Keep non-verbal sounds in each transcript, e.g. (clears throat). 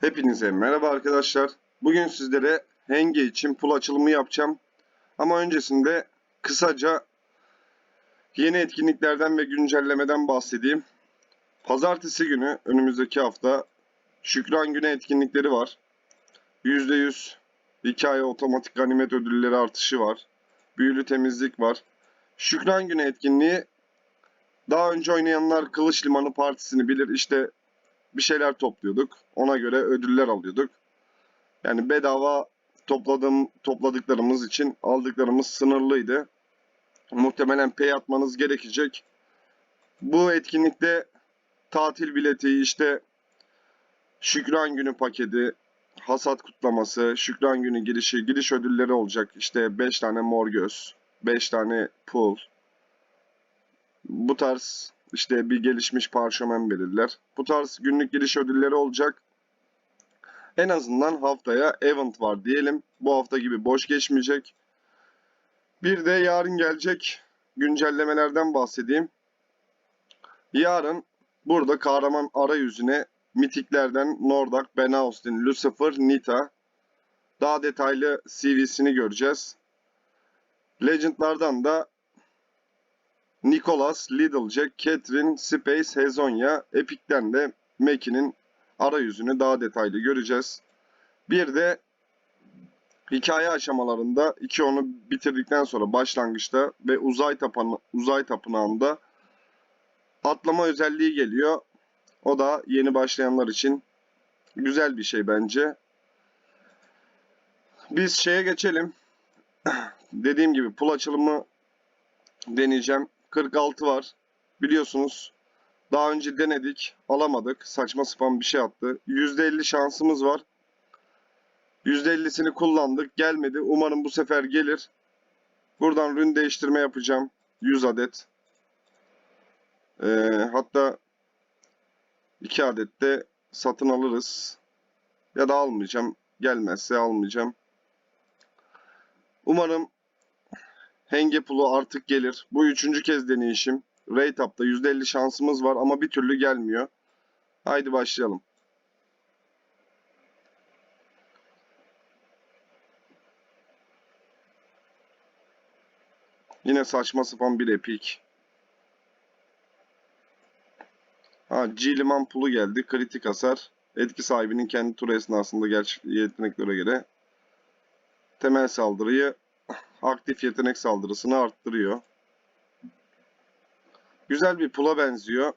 Hepinize merhaba arkadaşlar. Bugün sizlere Henge için pul açılımı yapacağım. Ama öncesinde kısaca yeni etkinliklerden ve güncellemeden bahsedeyim. Pazartesi günü önümüzdeki hafta Şükran Günü etkinlikleri var. %100 hikaye otomatik ganimet ödülleri artışı var. Büyülü temizlik var. Şükran Günü etkinliği daha önce oynayanlar Kılıç Limanı Partisi'ni bilir. İşte bir şeyler topluyorduk. Ona göre ödüller alıyorduk. Yani bedava topladığım topladıklarımız için aldıklarımız sınırlıydı. Muhtemelen pay atmanız gerekecek. Bu etkinlikte tatil bileti, işte Şükran Günü paketi, hasat kutlaması, Şükran Günü girişi, giriş ödülleri olacak. İşte 5 tane mor göz, 5 tane pul. Bu tarz işte bir gelişmiş parşömen verirler. Bu tarz günlük giriş ödülleri olacak. En azından haftaya event var diyelim. Bu hafta gibi boş geçmeyecek. Bir de yarın gelecek güncellemelerden bahsedeyim. Yarın burada kahraman arayüzüne mitiklerden Nordak, Ben Austin, Lucifer, Nita daha detaylı CV'sini göreceğiz. Legend'lardan da Nicholas, Littlejack, Catherine, Space, Hezonia, Epic'ten de Mackie'nin arayüzünü daha detaylı göreceğiz. Bir de hikaye aşamalarında iki onu bitirdikten sonra başlangıçta ve uzay tapanı uzay tapınağında atlama özelliği geliyor. O da yeni başlayanlar için güzel bir şey bence. Biz şeye geçelim. (clears throat) Dediğim gibi pul açılımı deneyeceğim. 46 var. Biliyorsunuz daha önce denedik. Alamadık. Saçma sapan bir şey attı. %50 şansımız var. %50'sini kullandık. Gelmedi. Umarım bu sefer gelir. Buradan rün değiştirme yapacağım. 100 adet. Ee, hatta 2 adet de satın alırız. Ya da almayacağım. Gelmezse almayacağım. Umarım Henge pulu artık gelir. Bu üçüncü kez deneyişim. Rate up'ta %50 şansımız var ama bir türlü gelmiyor. Haydi başlayalım. Yine saçma sapan bir epik. Ha, G liman pulu geldi. Kritik hasar. Etki sahibinin kendi turu esnasında gerçek yeteneklere göre temel saldırıyı aktif yetenek saldırısını arttırıyor. Güzel bir pula benziyor.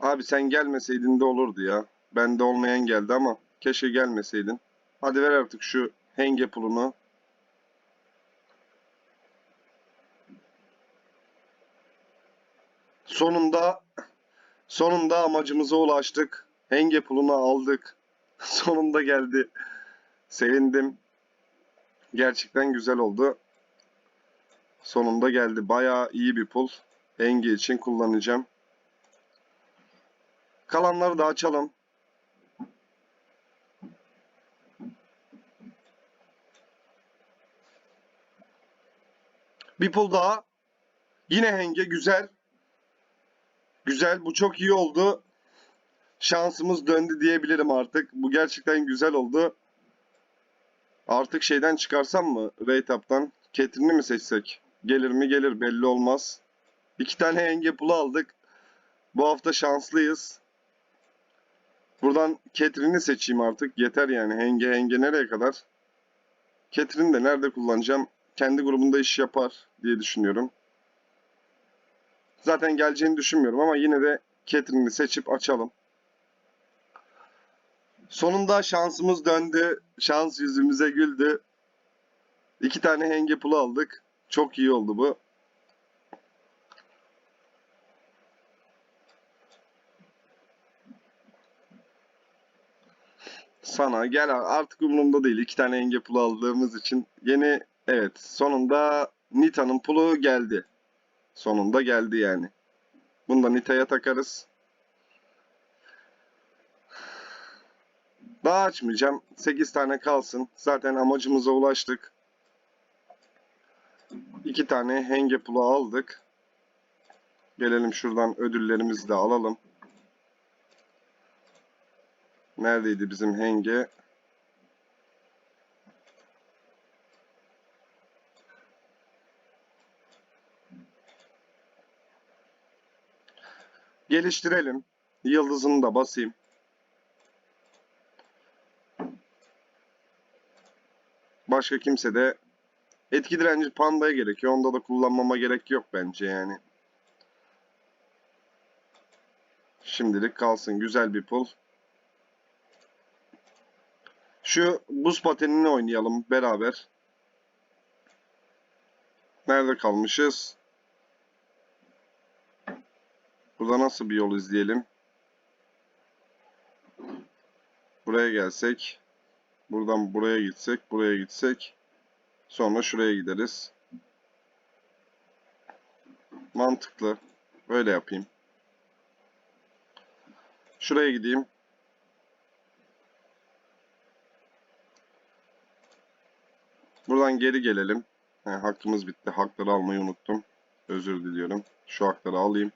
Abi sen gelmeseydin de olurdu ya. Bende olmayan geldi ama keşke gelmeseydin. Hadi ver artık şu henge pulunu. Sonunda sonunda amacımıza ulaştık. Henge pulunu aldık. (laughs) Sonunda geldi. Sevindim. Gerçekten güzel oldu. Sonunda geldi. Bayağı iyi bir pul. Henge için kullanacağım. Kalanları da açalım. Bir pul daha. Yine henge güzel. Güzel. Bu çok iyi oldu. Şansımız döndü diyebilirim artık. Bu gerçekten güzel oldu. Artık şeyden çıkarsam mı? Raytap'tan. Catherine'i mi seçsek? Gelir mi gelir belli olmaz. İki tane henge pulu aldık. Bu hafta şanslıyız. Buradan Catherine'i seçeyim artık. Yeter yani. Henge henge nereye kadar? Catherine de nerede kullanacağım? Kendi grubunda iş yapar diye düşünüyorum. Zaten geleceğini düşünmüyorum ama yine de Catherine'i seçip açalım. Sonunda şansımız döndü. Şans yüzümüze güldü. İki tane henge pulu aldık. Çok iyi oldu bu. Sana gel artık umurumda değil. İki tane henge pulu aldığımız için yeni evet sonunda Nita'nın pulu geldi. Sonunda geldi yani. Bunu da Nita'ya takarız. Daha açmayacağım. 8 tane kalsın. Zaten amacımıza ulaştık. 2 tane henge pulu aldık. Gelelim şuradan ödüllerimizi de alalım. Neredeydi bizim henge? Geliştirelim. Yıldızını da basayım. Başka kimse de etki direnci pandaya gerekiyor. Onda da kullanmama gerek yok bence yani. Şimdilik kalsın. Güzel bir pull. Şu buz patenini oynayalım beraber. Nerede kalmışız? Burada nasıl bir yol izleyelim? Buraya gelsek. Buradan buraya gitsek. Buraya gitsek. Sonra şuraya gideriz. Mantıklı. Öyle yapayım. Şuraya gideyim. Buradan geri gelelim. He, hakkımız bitti. Hakları almayı unuttum. Özür diliyorum. Şu hakları alayım.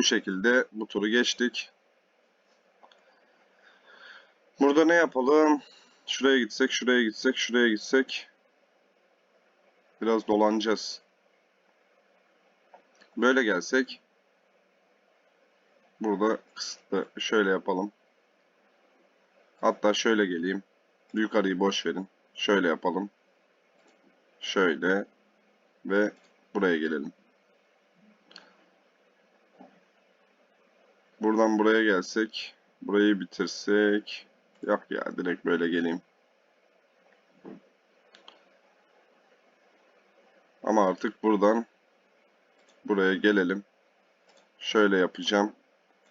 Bu şekilde bu turu geçtik. Burada ne yapalım? Şuraya gitsek, şuraya gitsek, şuraya gitsek. Biraz dolanacağız. Böyle gelsek. Burada kısıtlı şöyle yapalım. Hatta şöyle geleyim. Yukarıyı boş verin. Şöyle yapalım. Şöyle ve buraya gelelim. Buradan buraya gelsek, burayı bitirsek. Yok ya direkt böyle geleyim. Ama artık buradan buraya gelelim. Şöyle yapacağım.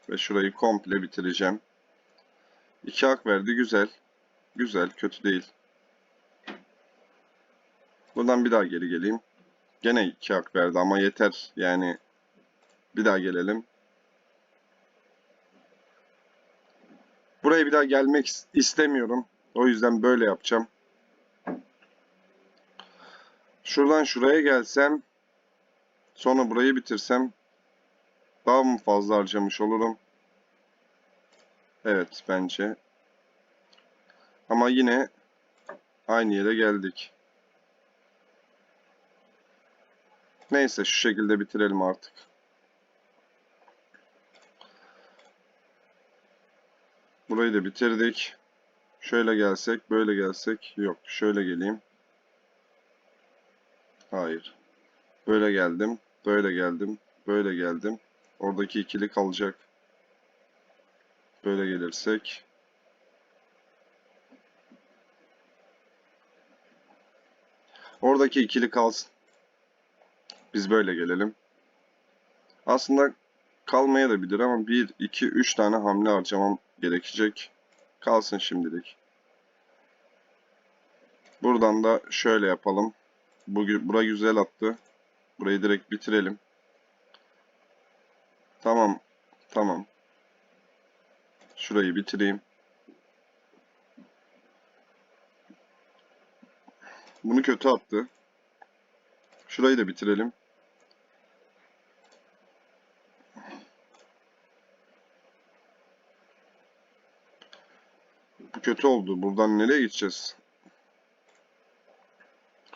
Ve şurayı komple bitireceğim. İki hak verdi. Güzel. Güzel. Kötü değil. Buradan bir daha geri geleyim. Gene iki hak verdi ama yeter. Yani bir daha gelelim. Buraya bir daha gelmek is- istemiyorum. O yüzden böyle yapacağım. Şuradan şuraya gelsem sonra burayı bitirsem daha mı fazla harcamış olurum? Evet bence. Ama yine aynı yere geldik. Neyse şu şekilde bitirelim artık. Burayı da bitirdik. Şöyle gelsek, böyle gelsek. Yok, şöyle geleyim. Hayır. Böyle geldim, böyle geldim, böyle geldim. Oradaki ikili kalacak. Böyle gelirsek. Oradaki ikili kalsın. Biz böyle gelelim. Aslında kalmaya da bilir ama 1, 2, 3 tane hamle harcamam gerekecek. Kalsın şimdilik. Buradan da şöyle yapalım. Bu, bura güzel attı. Burayı direkt bitirelim. Tamam. Tamam. Şurayı bitireyim. Bunu kötü attı. Şurayı da bitirelim. Kötü oldu. Buradan nereye gideceğiz?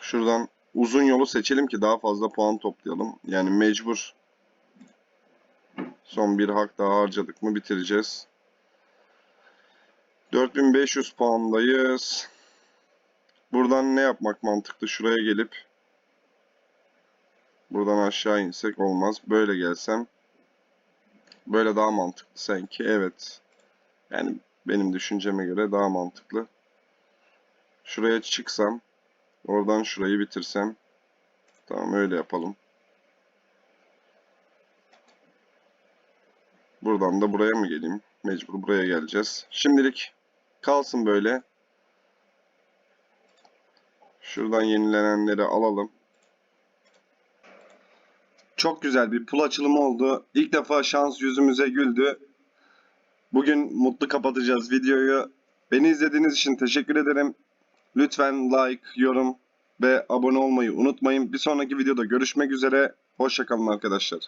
Şuradan uzun yolu seçelim ki daha fazla puan toplayalım. Yani mecbur. Son bir hak daha harcadık mı bitireceğiz. 4500 puandayız. Buradan ne yapmak mantıklı? Şuraya gelip buradan aşağı insek olmaz. Böyle gelsem böyle daha mantıklı sanki. Evet. Yani benim düşünceme göre daha mantıklı. Şuraya çıksam oradan şurayı bitirsem tamam öyle yapalım. Buradan da buraya mı geleyim? Mecbur buraya geleceğiz. Şimdilik kalsın böyle. Şuradan yenilenenleri alalım. Çok güzel bir pul açılımı oldu. İlk defa şans yüzümüze güldü. Bugün mutlu kapatacağız videoyu. Beni izlediğiniz için teşekkür ederim. Lütfen like, yorum ve abone olmayı unutmayın. Bir sonraki videoda görüşmek üzere. Hoşçakalın arkadaşlar.